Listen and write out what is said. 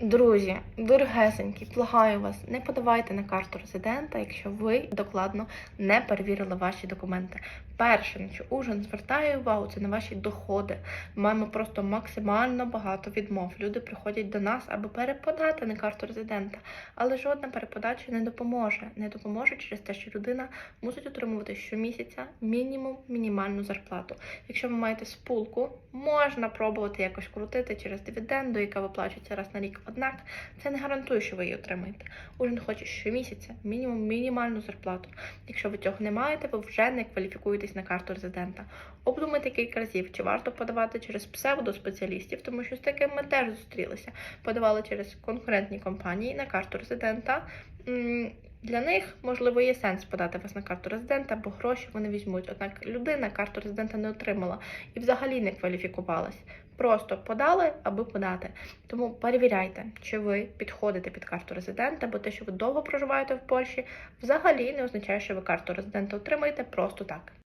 Друзі, дорогесенькі, благаю вас, не подавайте на карту резидента, якщо ви докладно не перевірили ваші документи. Перше, на що Ужин звертає увагу, це на ваші доходи. Маємо просто максимально багато відмов. Люди приходять до нас, аби переподати на карту резидента, але жодна переподача не допоможе. Не допоможе через те, що людина мусить отримувати щомісяця мінімум мінімальну зарплату. Якщо ви маєте спулку, можна пробувати якось крутити через дивіденду, яка виплачується раз на рік. Однак це не гарантує, що ви її отримаєте. Ужин хоче щомісяця мінімум мінімальну зарплату. Якщо ви цього не маєте, ви вже не кваліфікуєтесь на карту резидента. Обдумайте кілька разів, чи варто подавати через псевдоспеціалістів, тому що з таким ми теж зустрілися. Подавали через конкурентні компанії на карту резидента. Для них можливо є сенс подати вас на карту резидента, бо гроші вони візьмуть. Однак людина карту резидента не отримала і взагалі не кваліфікувалась. Просто подали, аби подати. Тому перевіряйте, чи ви підходите під карту резидента, бо те, що ви довго проживаєте в Польщі, взагалі не означає, що ви карту резидента отримаєте просто так.